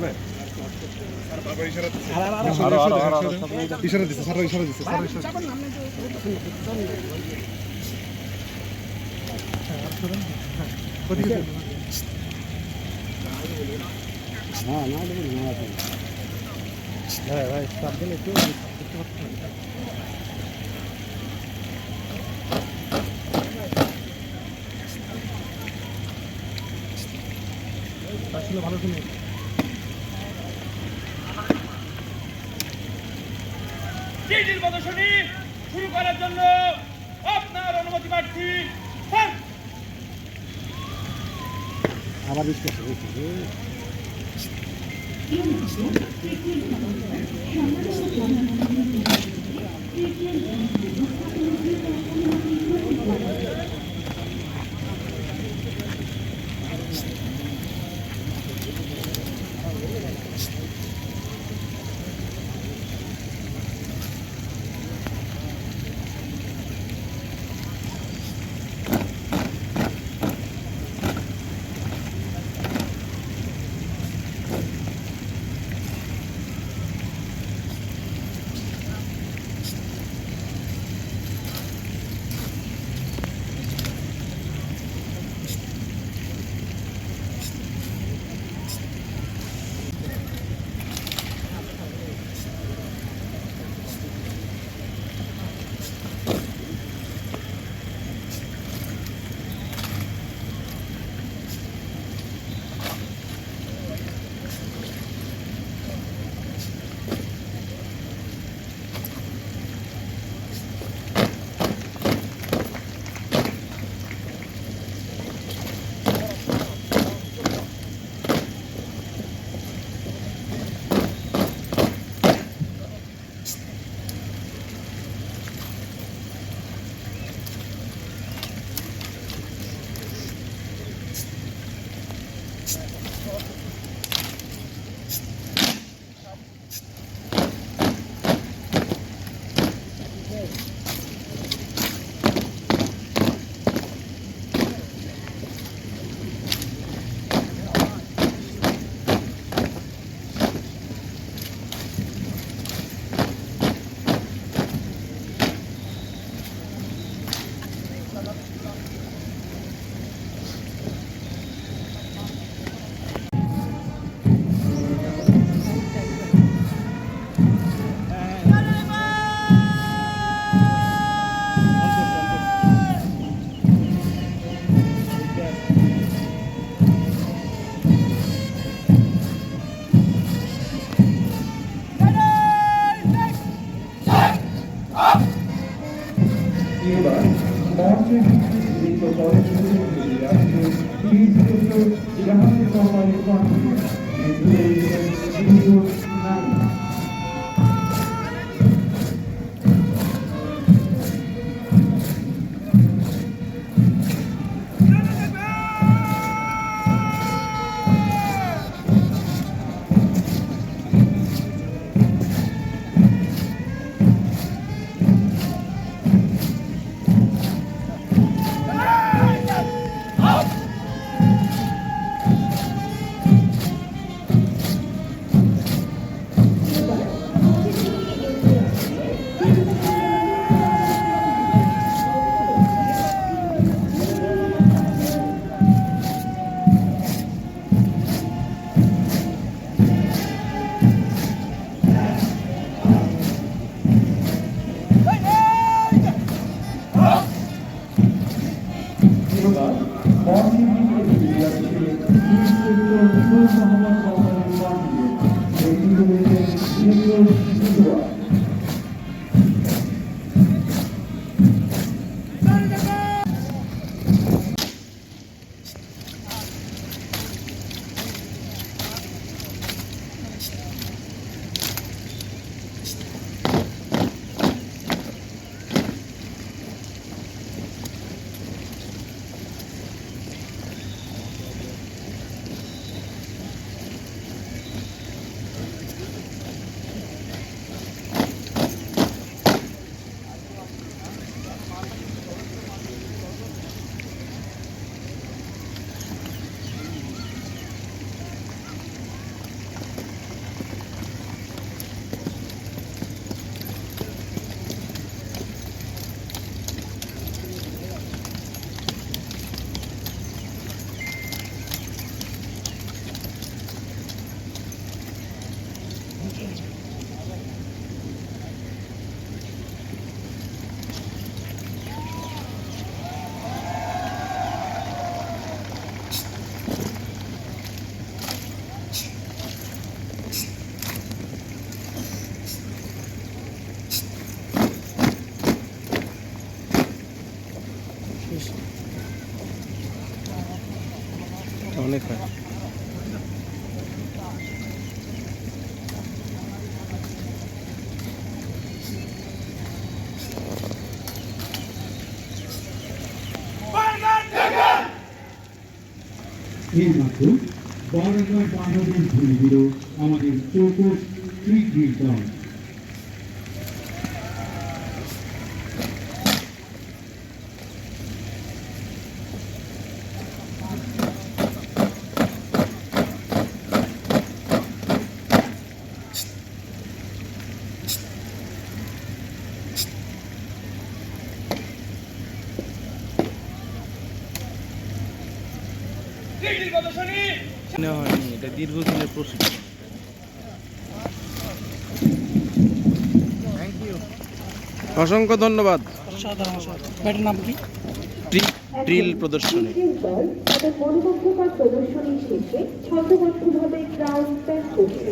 হবে? ইশারা দিচ্ছে স্যার ইশারা দিচ্ছে স্যার ইশারা হ্যাঁ না না ভাই একটু ভালো শুনে। চিঠির প্রদর্শনী শুরু করার জন্য আপনার অনুমতি প্রার্থী আবার বিশ্বাস করছি বাংলাদেশ ধরে দিল আমাদের চৌকস ক্রিকেট অসংখ্য ধন্যবাদ। ব্যাটের নাম কি? প্রদর্শনী শেষে ছন্দবদ্ধভাবে করছে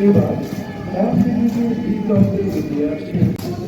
এবার মঞ্চে বীর দলকে এগিয়ে আসছে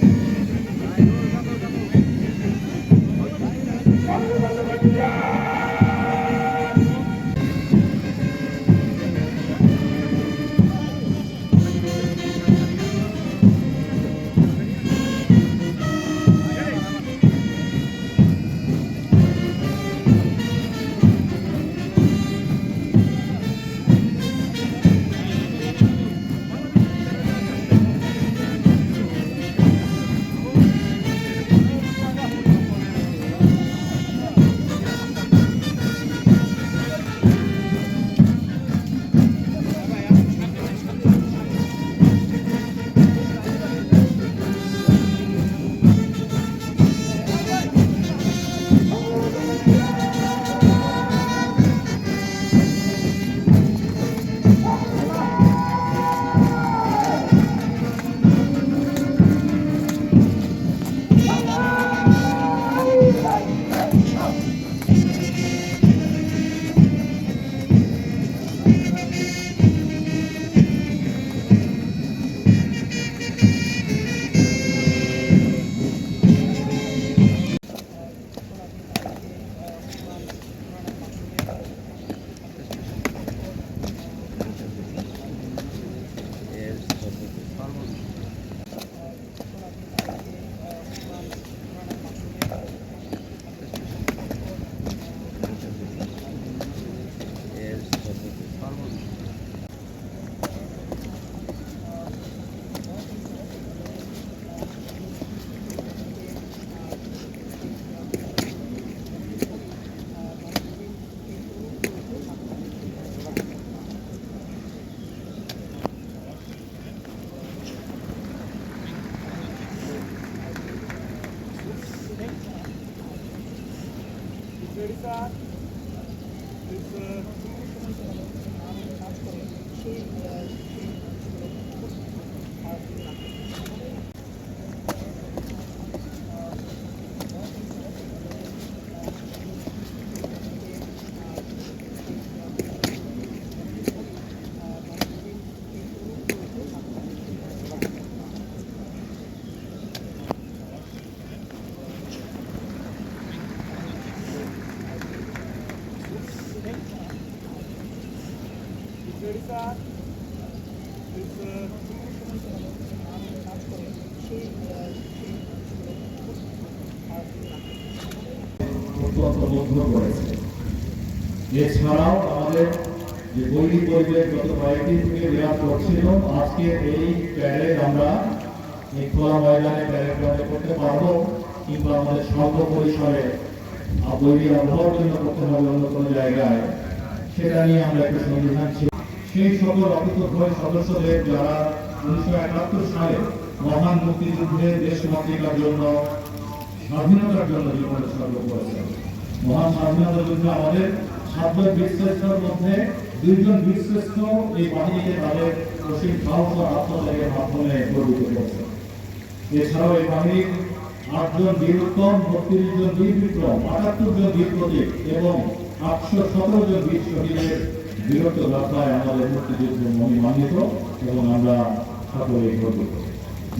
এছাড়াও আমাদের যে বৈদিক পরিবেশ গত কয়েকদিন থেকে বিরাট করছিল, আজকে এই প্যারেড আমরা এই খোলা ময়দানে প্যারেড করতে পারব কিংবা আমাদের স্বল্প পরিসরে বৈদিক আবহাওয়ার জন্য করতে হবে অন্য কোনো জায়গায়। সেটা নিয়ে আমরা একটু সংবিধান সেই সকল অকৃতজ্ঞ সদস্যদের যারা উনিশশো একাত্তর সালে মহান মুক্তিযুদ্ধে দেশ মাতৃকার জন্য, স্বাধীনতার জন্য জীবন উৎসর্গ করেছেন। মহান স্বাধীনতা যুদ্ধে আমাদের সাতজন বীরশ্রেষ্ঠর মধ্যে দুইজন বীরশ্রেষ্ঠ এই বাহিনীকে তাদের অসীম সাহস ও আত্মত্যাগের মাধ্যমে গর্বিত করেছে এছাড়াও এই বাহিনীর আটজন বীর উত্তম বত্রিশ জন বীর বিক্রম, আটাত্তর জন বীর প্রতীক এবং আটশো সতেরো জন বীর শহীদের বীরত্ব যাত্রায় আমাদের মুক্তিযুদ্ধ মহিমান্বিত এবং আমরা সকলেই গর্বিত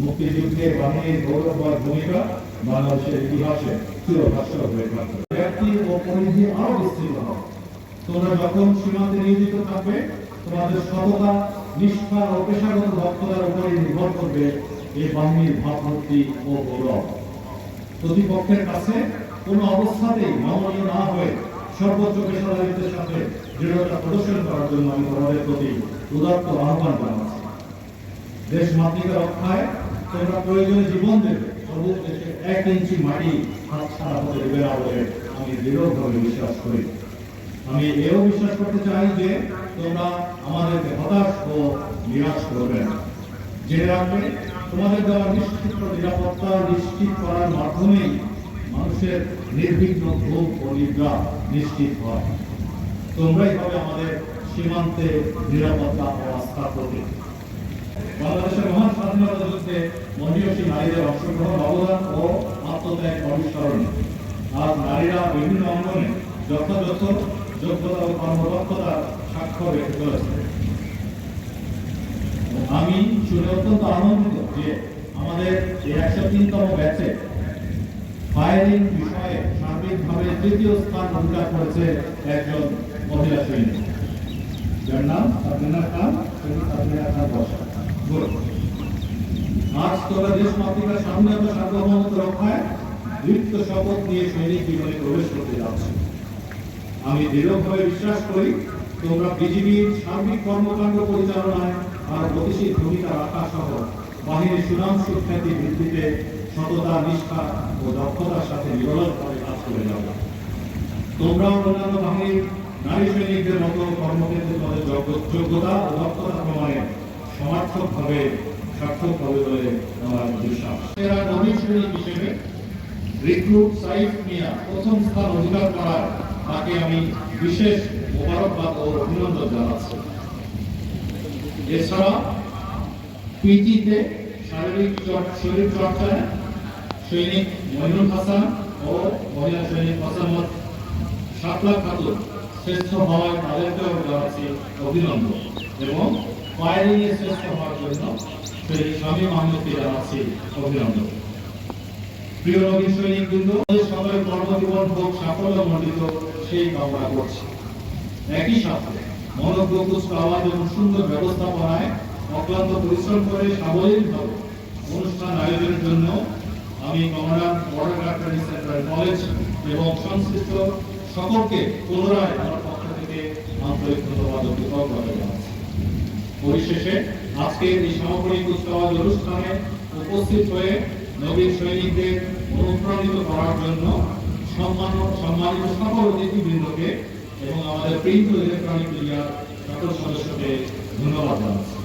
মুক্তিযুদ্ধে বাহিনীর গৌরবময় ভূমিকা বাংলাদেশের ইতিহাসে চিরভাস্কর হয়ে থাকবে। ব্যক্তি ও পরিধি আরও বিস্তৃত হবে। তোমরা যখন সীমান্তে নিয়োজিত থাকবে, তোমাদের সততা নিষ্ঠা ও পেশাগত দক্ষতার উপরে নির্ভর করবে এই বাহিনীর ভাবমূর্তি ও গৌরব। প্রতিপক্ষের কাছে কোনো অবস্থাতেই নমনীয় না হয়ে সর্বোচ্চ পেশাদারিত্বের সাথে দৃঢ়তা প্রদর্শন করার জন্য আমি তোমাদের প্রতি উদাত্ত আহ্বান জানাচ্ছি। দেশ মাতৃকা রক্ষায় তোমরা প্রয়োজনে জীবন দেবে। তবু দেশের এক ইঞ্চি মাটি হাত ছাড়া হতে দেবে না বলে আমি দৃঢ়ভাবে বিশ্বাস করি। আমি এও বিশ্বাস করতে চাই যে তোমরা আমাদেরকে হতাশ ও নিরাশ করবে না। জেনে রাখবে, তোমাদের দেওয়া নিশ্চিত নিরাপত্তা নিশ্চিত করার মাধ্যমেই মানুষের নির্বিঘ্ন ঘুম ও নিদ্রা নিশ্চিত হয়। তোমরাই হবে আমাদের সীমান্তে নিরাপত্তা ও আস্থা প্রতীক বাংলাদেশের মহান স্বাধীনতা যুদ্ধে মহিষী নারীদের অংশগ্রহণ, অবদান ও আত্মত্যাগ অবিস্মরণীয়। আজ নারীরা বিভিন্ন অঙ্গনে যথাযথ যোগ্যতা ও কর্মদক্ষতার স্বাক্ষর রেখে চলেছে। আমি শুনে অত্যন্ত আনন্দিত যে আমাদের এই একশো তিনতম ব্যাচে ফায়ারিং বিষয়ে সার্বিকভাবে তৃতীয় স্থান অধিকার করেছে একজন আমি দৃঢ়ভাবে বিশ্বাস করি, তোমরা বিজিবির সার্বিক কর্মকাণ্ড পরিচালনায় আর গতিশীল ভূমিকা রাখা সহ বাহিনীর সুনাম সুখ্যাতি বৃদ্ধিতে সততা, নিষ্ঠা ও দক্ষতার সাথে নিরলসভাবে কাজ করে যাবে তোমরাও অন্যান্য বাহিনীর নারী সৈনিকদের মতো কর্মক্ষেত্রে যোগ্য- যোগ্যতা ও দক্ষতা প্রমাণে সমার্থকভাবে সার্থক হবে বলে আমার বিশ্বাস। এরা নবীন সৈনিক হিসেবে রিক্রুট সাইফ মিয়া প্রথম স্থান অধিকার করার তাকে আমি বিশেষ মোবারকবাদ ও অভিনন্দন জানাচ্ছি। এছাড়া পিটিতে শারীরিক শরীর চর্চায় সৈনিক মইনুল হাসান ও মহিলা সৈনিক মোসাম্মদ শাপলা খাতুন শ্রেষ্ঠ হওয়ায় তাদেরকেও জানাচ্ছি অভিনন্দন এবং ফায়ারিং এ শ্রেষ্ঠ হওয়ার জন্য সৈনিক স্বামী মাহমুদকে জানাচ্ছি অভিনন্দন। প্রিয় নবীন সৈনিক বৃন্দ সকলের কর্মজীবন হোক সাফল্য মণ্ডিত সেই কামনা করছি। একই সাথে মনোগ্রকুচ আওয়াজ এবং সুন্দর ব্যবস্থাপনায় অক্লান্ত পরিশ্রম করে সাবলীলভাবে অনুষ্ঠান আয়োজনের জন্য আমি কমরান বর্ডার গার্ডারি সেন্ট্রাল কলেজ এবং সংশ্লিষ্ট সকলকে পুনরায় আমার পক্ষ থেকে আন্তরিক ধন্যবাদ ও কৃতজ্ঞতা জানাচ্ছি। পরিশেষে আজকের এই সামগ্রিক কুচকাওয়াজ অনুষ্ঠানে উপস্থিত হয়ে নবীন সৈনিকদের অনুপ্রাণিত করার জন্য সম্মান সম্মানিত সকল অতিথিবৃন্দকে এবং আমাদের প্রিন্ট ইলেকট্রনিক মিডিয়ার সকল সদস্যকে ধন্যবাদ জানাচ্ছি।